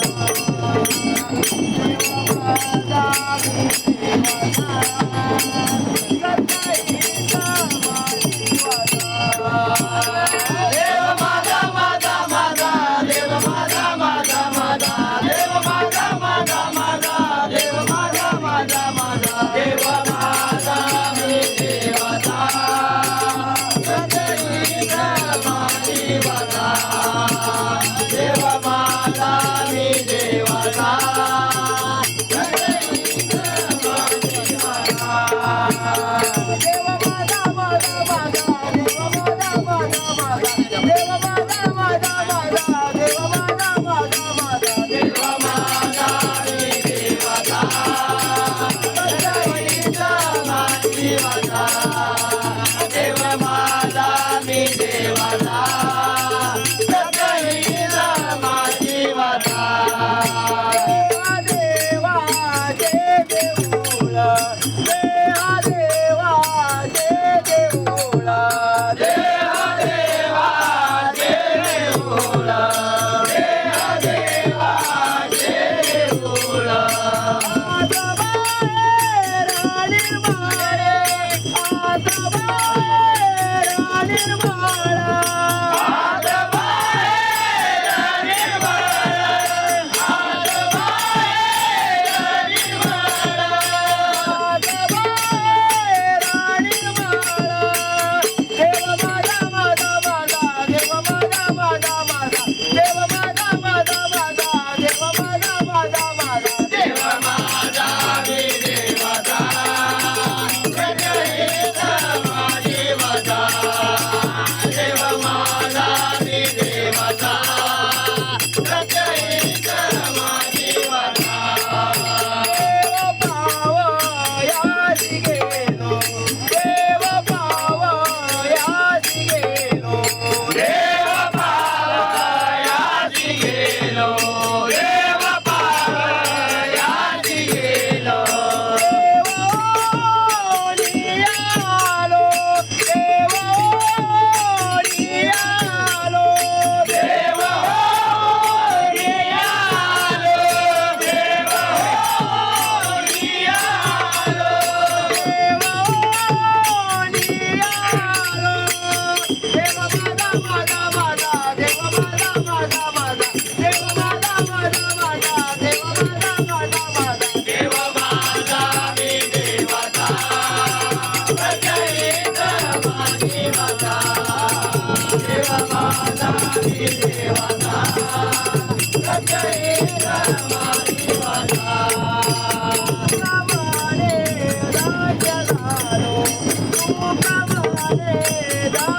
Thank you. দেওয়া ராணி રાજા લાલો તું કમરે રાજા